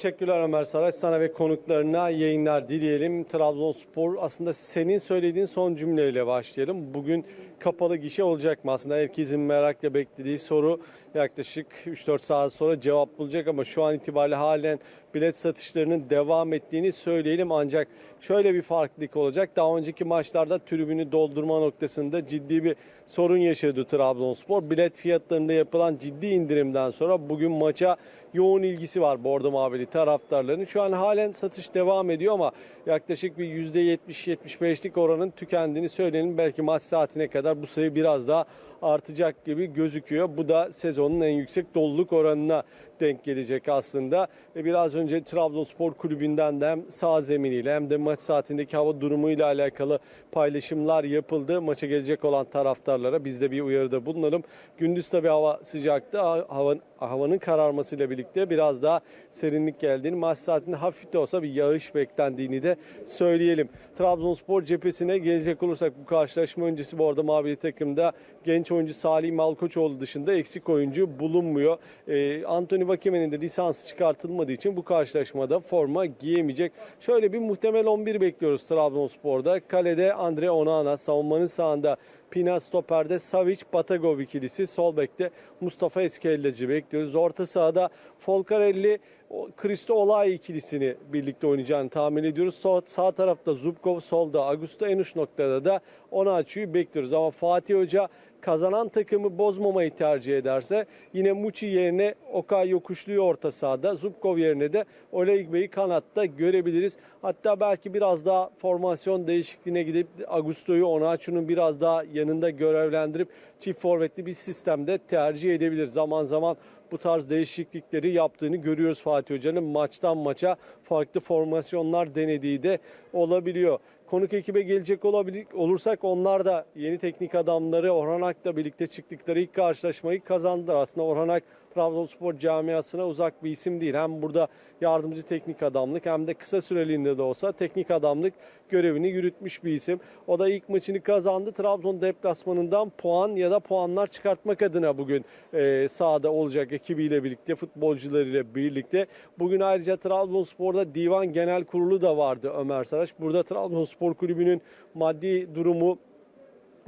Teşekkürler Ömer Saraç. Sana ve konuklarına yayınlar dileyelim. Trabzonspor aslında senin söylediğin son cümleyle başlayalım. Bugün kapalı gişe olacak mı? Aslında herkesin merakla beklediği soru yaklaşık 3-4 saat sonra cevap bulacak ama şu an itibariyle halen bilet satışlarının devam ettiğini söyleyelim. Ancak şöyle bir farklılık olacak. Daha önceki maçlarda tribünü doldurma noktasında ciddi bir sorun yaşadı Trabzonspor. Bilet fiyatlarında yapılan ciddi indirimden sonra bugün maça yoğun ilgisi var Bordo Mavili taraftarlarının. Şu an halen satış devam ediyor ama yaklaşık bir %70-75'lik oranın tükendiğini söyleyelim. Belki maç saatine kadar bu sayı biraz daha artacak gibi gözüküyor. Bu da sezonun en yüksek doluluk oranına denk gelecek aslında. E biraz önce Trabzonspor Kulübü'nden de hem sağ zeminiyle hem de maç saatindeki hava durumuyla alakalı paylaşımlar yapıldı. Maça gelecek olan taraftarlara biz de bir uyarıda bulunalım. Gündüz tabii hava sıcaktı. Havanın, havanın kararmasıyla birlikte biraz daha serinlik geldiğini, maç saatinde hafif de olsa bir yağış beklendiğini de söyleyelim. Trabzonspor cephesine gelecek olursak bu karşılaşma öncesi bu arada mavili takımda genç oyuncu Salih Malkoçoğlu dışında eksik oyuncu bulunmuyor. Ee, Anthony Vakeme'nin de lisansı çıkartılmadığı için bu karşılaşmada forma giyemeyecek. Şöyle bir muhtemel 11 bekliyoruz Trabzonspor'da. Kalede Andre Onana, savunmanın sağında Pina Stoper'de Savic Batagov ikilisi. Sol bekte Mustafa Eskelleci bekliyoruz. Orta sahada Folcarelli Kristo Olay ikilisini birlikte oynayacağını tahmin ediyoruz. Sağ, sağ tarafta Zubkov, solda Augusto en uç noktada da Onaçu'yu bekliyoruz. Ama Fatih Hoca kazanan takımı bozmamayı tercih ederse yine Muçi yerine Okay Yokuşlu'yu orta sahada, Zubkov yerine de Olegbey'i kanatta görebiliriz. Hatta belki biraz daha formasyon değişikliğine gidip Augusto'yu Onaçu'nun biraz daha yanında görevlendirip çift forvetli bir sistemde tercih edebilir. Zaman zaman bu tarz değişiklikleri yaptığını görüyoruz Fatih Hoca'nın maçtan maça farklı formasyonlar denediği de olabiliyor. Konuk ekibe gelecek olabilir, olursak onlar da yeni teknik adamları Orhan Ak'la birlikte çıktıkları ilk karşılaşmayı kazandılar. Aslında Orhan Ak Trabzonspor camiasına uzak bir isim değil. Hem burada yardımcı teknik adamlık hem de kısa süreliğinde de olsa teknik adamlık görevini yürütmüş bir isim. O da ilk maçını kazandı. Trabzon deplasmanından puan ya da puanlar çıkartmak adına bugün e, sahada olacak ekibiyle birlikte, futbolcularıyla birlikte. Bugün ayrıca Trabzonspor'da Divan Genel Kurulu da vardı Ömer Saraç. Burada Trabzonspor Kulübü'nün maddi durumu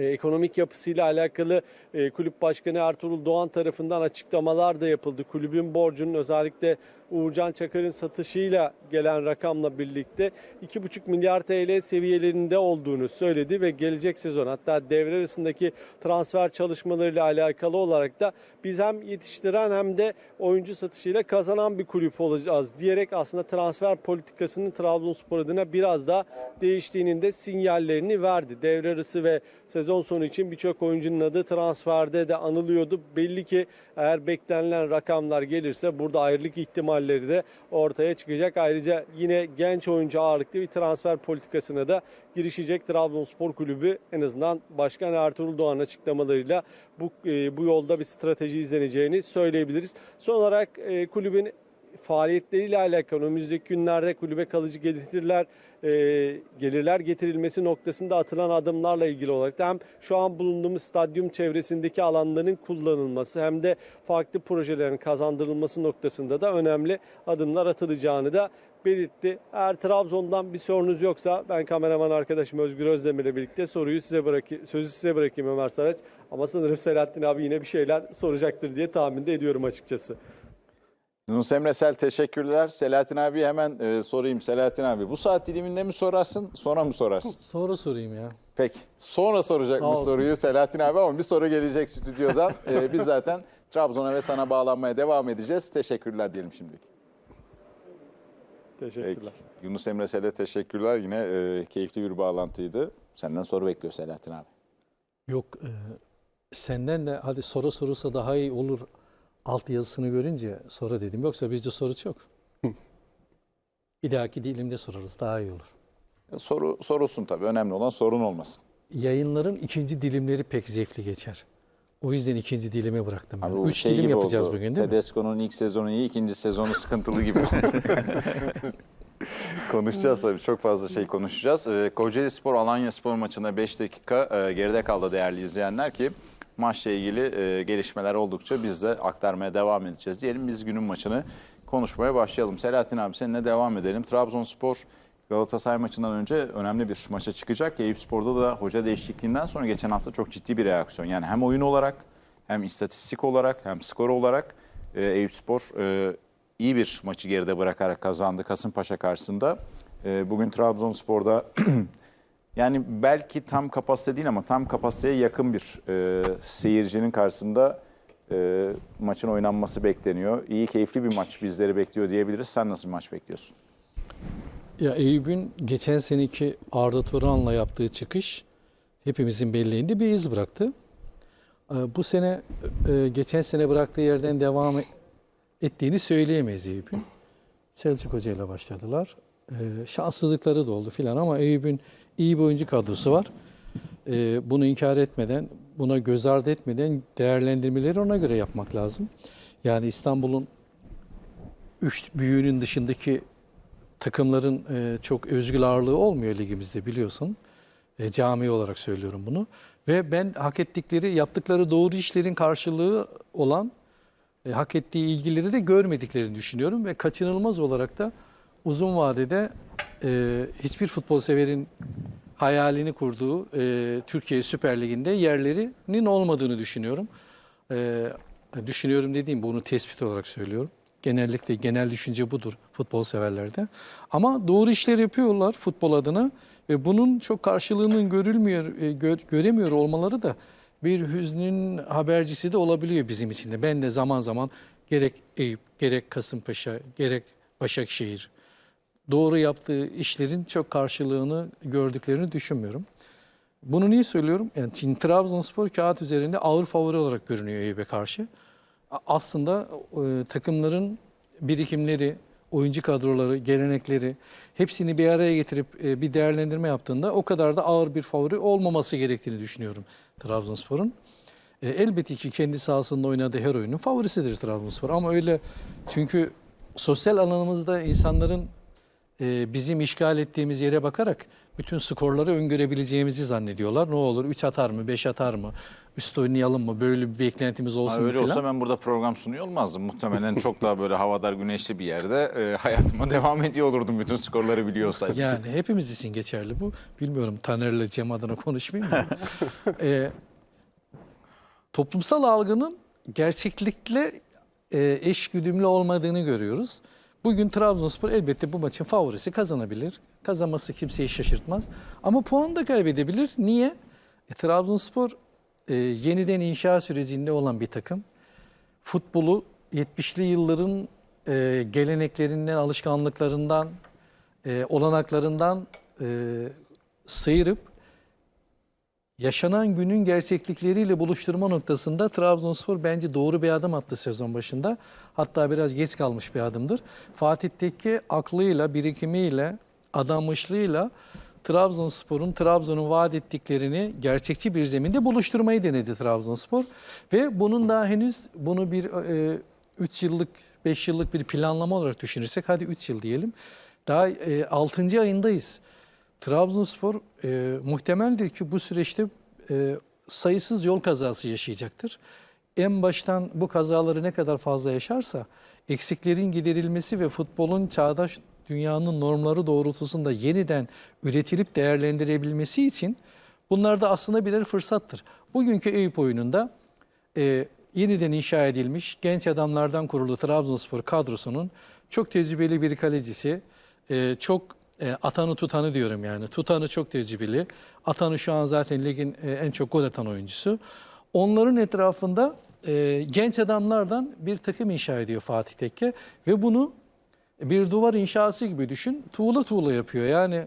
ekonomik yapısıyla alakalı e, kulüp başkanı Ertuğrul Doğan tarafından açıklamalar da yapıldı. Kulübün borcunun özellikle Uğurcan Çakır'ın satışıyla gelen rakamla birlikte 2,5 milyar TL seviyelerinde olduğunu söyledi ve gelecek sezon hatta devre arasındaki transfer çalışmalarıyla alakalı olarak da biz hem yetiştiren hem de oyuncu satışıyla kazanan bir kulüp olacağız diyerek aslında transfer politikasının Trabzonspor adına biraz daha değiştiğinin de sinyallerini verdi. Devre arası ve sezon sonu için birçok oyuncunun adı transferde de anılıyordu. Belli ki eğer beklenilen rakamlar gelirse burada ayrılık ihtimalleri de ortaya çıkacak. Ayrıca yine genç oyuncu ağırlıklı bir transfer politikasına da girişecek Trabzonspor Kulübü en azından Başkan Ertuğrul Doğan açıklamalarıyla bu e, bu yolda bir strateji izleneceğini söyleyebiliriz. Son olarak e, kulübün faaliyetleriyle alakalı önümüzdeki günlerde kulübe kalıcı gelirler e, gelirler getirilmesi noktasında atılan adımlarla ilgili olarak da hem şu an bulunduğumuz stadyum çevresindeki alanların kullanılması hem de farklı projelerin kazandırılması noktasında da önemli adımlar atılacağını da belirtti. Eğer Trabzon'dan bir sorunuz yoksa ben kameraman arkadaşım Özgür Özdemir'le birlikte soruyu size bırakayım, sözü size bırakayım Ömer Saraç. Ama sanırım Selahattin abi yine bir şeyler soracaktır diye tahmin de ediyorum açıkçası. Yunus Emre Sel teşekkürler. Selahattin abi hemen e, sorayım. Selahattin abi bu saat diliminde mi sorarsın sonra mı sorarsın? Sonra sorayım ya. Peki sonra soracak olsun. soruyu Selahattin abi ama bir soru gelecek stüdyodan. E, biz zaten Trabzon'a ve sana bağlanmaya devam edeceğiz. Teşekkürler diyelim şimdilik. Peki. Teşekkürler. Yunus Emre Sel'e teşekkürler. Yine e, keyifli bir bağlantıydı. Senden soru bekliyor Selahattin abi. Yok e, senden de hadi soru sorulsa daha iyi olur alt yazısını görünce sonra dedim. Yoksa bizde soru çok. Bir dahaki dilimde sorarız daha iyi olur. Soru sorulsun tabii. Önemli olan sorun olmasın. Yayınların ikinci dilimleri pek zevkli geçer. O yüzden ikinci dilime bıraktım. Ben. Abi Üç şey dilim yapacağız oldu. bugün değil mi? Tedesco'nun ilk sezonu iyi, ikinci sezonu sıkıntılı gibi. konuşacağız tabii. Çok fazla şey konuşacağız. Ee, Kocaeli Spor Alanya Spor maçında 5 dakika e, geride kaldı değerli izleyenler ki maçla ilgili e, gelişmeler oldukça biz de aktarmaya devam edeceğiz. Diyelim biz günün maçını konuşmaya başlayalım. Selahattin abi seninle devam edelim. Trabzonspor Galatasaray maçından önce önemli bir maça çıkacak. Eyüpspor'da da hoca değişikliğinden sonra geçen hafta çok ciddi bir reaksiyon. Yani hem oyun olarak hem istatistik olarak hem skor olarak e, Eyüpspor e, iyi bir maçı geride bırakarak kazandı Kasımpaşa karşısında. E, bugün Trabzonspor'da yani belki tam kapasite değil ama tam kapasiteye yakın bir e, seyircinin karşısında e, maçın oynanması bekleniyor. İyi, keyifli bir maç bizleri bekliyor diyebiliriz. Sen nasıl bir maç bekliyorsun? Ya Eyüp'ün geçen seneki Arda Turan'la yaptığı çıkış hepimizin belleğinde bir iz bıraktı. Ee, Bu sene e, geçen sene bıraktığı yerden devam ettiğini söyleyemeyiz Eyüp'ün. Selçuk Hoca ile başladılar. Şanssızlıkları da oldu filan ama Eyüp'ün iyi bir oyuncu kadrosu var. Ee, Bunu inkar etmeden, buna göz ardı etmeden değerlendirmeleri ona göre yapmak lazım. Yani İstanbul'un üç büyüğünün dışındaki takımların e, çok özgül ağırlığı olmuyor ligimizde biliyorsun. E, cami olarak söylüyorum bunu. Ve ben hak ettikleri, yaptıkları doğru işlerin karşılığı olan, e, hak ettiği ilgileri de görmediklerini düşünüyorum. Ve kaçınılmaz olarak da uzun vadede e, hiçbir futbol severin hayalini kurduğu e, Türkiye Süper Ligi'nde yerlerinin olmadığını düşünüyorum. E, düşünüyorum dediğim bunu tespit olarak söylüyorum. Genellikle genel düşünce budur futbol severlerde. Ama doğru işler yapıyorlar futbol adına ve bunun çok karşılığının görülmüyor, e, gö- göremiyor olmaları da bir hüznün habercisi de olabiliyor bizim için de. Ben de zaman zaman gerek Eyüp, gerek Kasımpaşa, gerek Başakşehir doğru yaptığı işlerin çok karşılığını gördüklerini düşünmüyorum. Bunu niye söylüyorum? Yani Çin Trabzonspor kağıt üzerinde ağır favori olarak görünüyor Eyüp'e karşı. Aslında e, takımların birikimleri, oyuncu kadroları, gelenekleri hepsini bir araya getirip e, bir değerlendirme yaptığında o kadar da ağır bir favori olmaması gerektiğini düşünüyorum Trabzonspor'un. E, elbette ki kendi sahasında oynadığı her oyunun favorisidir Trabzonspor ama öyle çünkü sosyal alanımızda insanların e, bizim işgal ettiğimiz yere bakarak bütün skorları öngörebileceğimizi zannediyorlar. Ne olur 3 atar mı, 5 atar mı, üst oynayalım mı, böyle bir beklentimiz Ha, olsun mu öyle filan. olsa ben burada program sunuyor olmazdım. Muhtemelen çok daha böyle havadar güneşli bir yerde e, hayatıma devam ediyor olurdum bütün skorları biliyorsaydım. Yani hepimiz için geçerli bu. Bilmiyorum Taner'le Cem adına konuşmayayım da. Ee, toplumsal algının gerçeklikle e, eş güdümlü olmadığını görüyoruz. Bugün Trabzonspor elbette bu maçın favorisi kazanabilir. Kazanması kimseyi şaşırtmaz. Ama puan da kaybedebilir. Niye? E, Trabzonspor e, yeniden inşa sürecinde olan bir takım. Futbolu 70'li yılların e, geleneklerinden, alışkanlıklarından, e, olanaklarından e, sıyırıp yaşanan günün gerçeklikleriyle buluşturma noktasında Trabzonspor bence doğru bir adım attı sezon başında. Hatta biraz geç kalmış bir adımdır. Fatih Tekke aklıyla, birikimiyle, adanmışlığıyla Trabzonspor'un, Trabzon'un vaat ettiklerini gerçekçi bir zeminde buluşturmayı denedi Trabzonspor. Ve bunun daha henüz bunu bir 3 yıllık, 5 yıllık bir planlama olarak düşünürsek hadi 3 yıl diyelim. Daha 6. ayındayız. Trabzonspor e, muhtemeldir ki bu süreçte e, sayısız yol kazası yaşayacaktır. En baştan bu kazaları ne kadar fazla yaşarsa eksiklerin giderilmesi ve futbolun çağdaş dünyanın normları doğrultusunda yeniden üretilip değerlendirebilmesi için bunlar da aslında birer fırsattır. Bugünkü Eyüp oyununda e, yeniden inşa edilmiş genç adamlardan kurulu Trabzonspor kadrosunun çok tecrübeli bir kalecisi, e, çok e, atanı tutanı diyorum yani. Tutanı çok tecrübeli. Atanı şu an zaten ligin e, en çok gol atan oyuncusu. Onların etrafında e, genç adamlardan bir takım inşa ediyor Fatih Tekke ve bunu bir duvar inşası gibi düşün. Tuğla tuğla yapıyor. Yani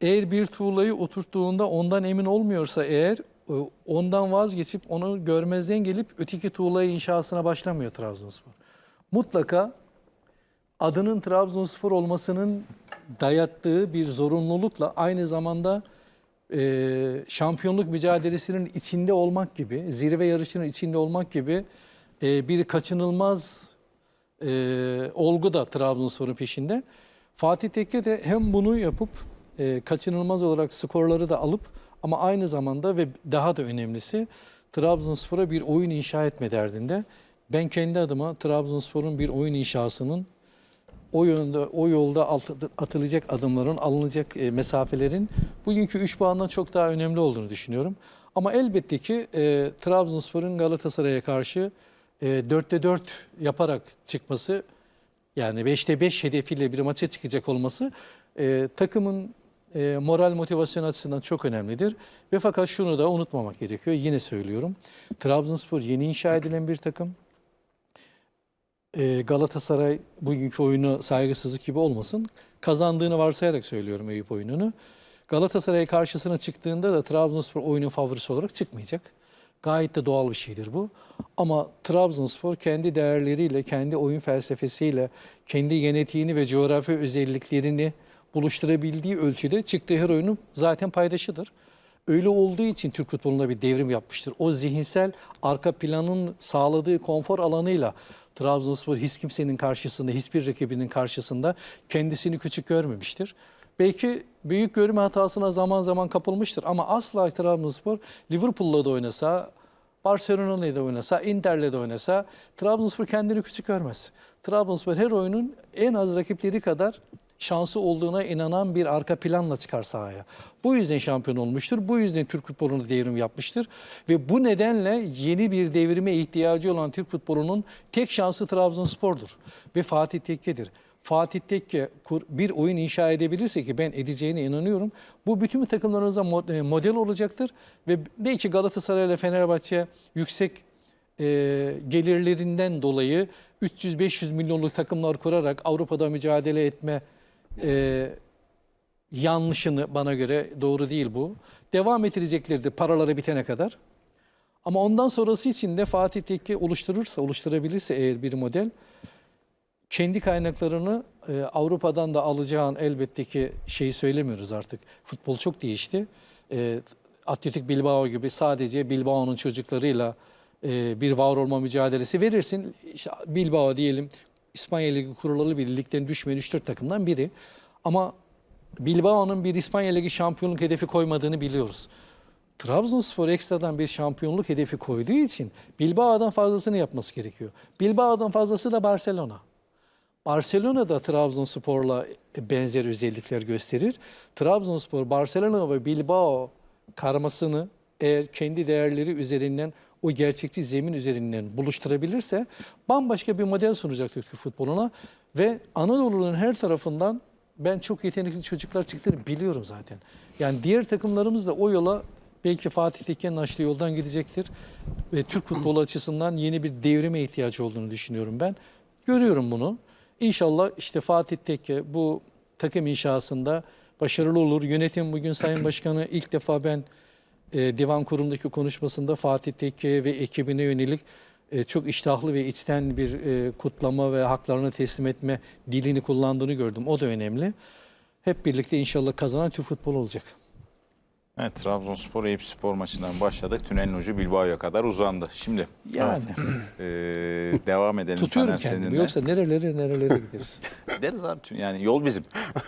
eğer bir tuğlayı oturttuğunda ondan emin olmuyorsa eğer e, ondan vazgeçip onu görmezden gelip öteki tuğlayı inşasına başlamıyor Trabzonspor. Mutlaka adının Trabzonspor olmasının dayattığı bir zorunlulukla aynı zamanda e, şampiyonluk mücadelesinin içinde olmak gibi, zirve yarışının içinde olmak gibi e, bir kaçınılmaz e, olgu da Trabzonspor'un peşinde. Fatih Tekke de hem bunu yapıp e, kaçınılmaz olarak skorları da alıp ama aynı zamanda ve daha da önemlisi Trabzonspor'a bir oyun inşa etme derdinde. Ben kendi adıma Trabzonspor'un bir oyun inşasının o yönde o yolda atılacak adımların, alınacak e, mesafelerin bugünkü 3 puandan çok daha önemli olduğunu düşünüyorum. Ama elbette ki e, Trabzonspor'un Galatasaray'a karşı e, 4'te 4 yaparak çıkması yani 5'te 5 hedefiyle bir maça çıkacak olması e, takımın e, moral motivasyon açısından çok önemlidir. Ve fakat şunu da unutmamak gerekiyor. Yine söylüyorum. Trabzonspor yeni inşa edilen bir takım. E, Galatasaray bugünkü oyunu saygısızlık gibi olmasın. Kazandığını varsayarak söylüyorum Eyüp oyununu. Galatasaray karşısına çıktığında da Trabzonspor oyunun favorisi olarak çıkmayacak. Gayet de doğal bir şeydir bu. Ama Trabzonspor kendi değerleriyle, kendi oyun felsefesiyle, kendi genetiğini ve coğrafi özelliklerini buluşturabildiği ölçüde çıktığı her oyunun zaten paydaşıdır. Öyle olduğu için Türk futbolunda bir devrim yapmıştır. O zihinsel arka planın sağladığı konfor alanıyla Trabzonspor hiç kimsenin karşısında, hiçbir rakibinin karşısında kendisini küçük görmemiştir. Belki büyük görme hatasına zaman zaman kapılmıştır ama asla Trabzonspor Liverpool'la da oynasa, Barcelona'yla da oynasa, Inter'le de oynasa Trabzonspor kendini küçük görmez. Trabzonspor her oyunun en az rakipleri kadar şansı olduğuna inanan bir arka planla çıkar sahaya. Bu yüzden şampiyon olmuştur. Bu yüzden Türk futbolunu devrim yapmıştır. Ve bu nedenle yeni bir devrime ihtiyacı olan Türk futbolunun tek şansı Trabzonspor'dur. Ve Fatih Tekke'dir. Fatih Tekke bir oyun inşa edebilirse ki ben edeceğine inanıyorum. Bu bütün takımlarımıza mo- e, model olacaktır. Ve belki Galatasaray ile Fenerbahçe yüksek e, gelirlerinden dolayı 300-500 milyonluk takımlar kurarak Avrupa'da mücadele etme e, yanlışını bana göre doğru değil bu. Devam ettireceklerdi paraları bitene kadar. Ama ondan sonrası için de Fatih Tekke oluşturursa, oluşturabilirse eğer bir model kendi kaynaklarını e, Avrupa'dan da alacağın elbette ki şeyi söylemiyoruz artık. Futbol çok değişti. E, Atletik Bilbao gibi sadece Bilbao'nun çocuklarıyla e, bir var olma mücadelesi verirsin. İşte Bilbao diyelim İspanya Ligi kurulalı bir ligden düşmeyen 3-4 takımdan biri. Ama Bilbao'nun bir İspanya Ligi şampiyonluk hedefi koymadığını biliyoruz. Trabzonspor ekstradan bir şampiyonluk hedefi koyduğu için Bilbao'dan fazlasını yapması gerekiyor. Bilbao'dan fazlası da Barcelona. Barcelona da Trabzonspor'la benzer özellikler gösterir. Trabzonspor, Barcelona ve Bilbao karmasını eğer kendi değerleri üzerinden o gerçekçi zemin üzerinden buluşturabilirse bambaşka bir model sunacak Türk futboluna ve Anadolu'nun her tarafından ben çok yetenekli çocuklar çıktığını biliyorum zaten. Yani diğer takımlarımız da o yola belki Fatih Tekke'nin açtığı yoldan gidecektir. Ve Türk futbolu açısından yeni bir devrime ihtiyacı olduğunu düşünüyorum ben. Görüyorum bunu. İnşallah işte Fatih Tekke bu takım inşasında başarılı olur. Yönetim bugün Sayın Başkanı ilk defa ben e, divan kurumdaki konuşmasında Fatih Tekke'ye ve ekibine yönelik e, çok iştahlı ve içten bir e, kutlama ve haklarını teslim etme dilini kullandığını gördüm. O da önemli. Hep birlikte inşallah kazanan Türk futbolu olacak. Evet Trabzonspor Eyüp Spor maçından başladık. Tünelin ucu Bilbao'ya kadar uzandı. Şimdi Yani e, devam edelim. tutuyorum kendimi. seninle. Yoksa nerelere nerelere gideriz. Deriz abi yani yol bizim.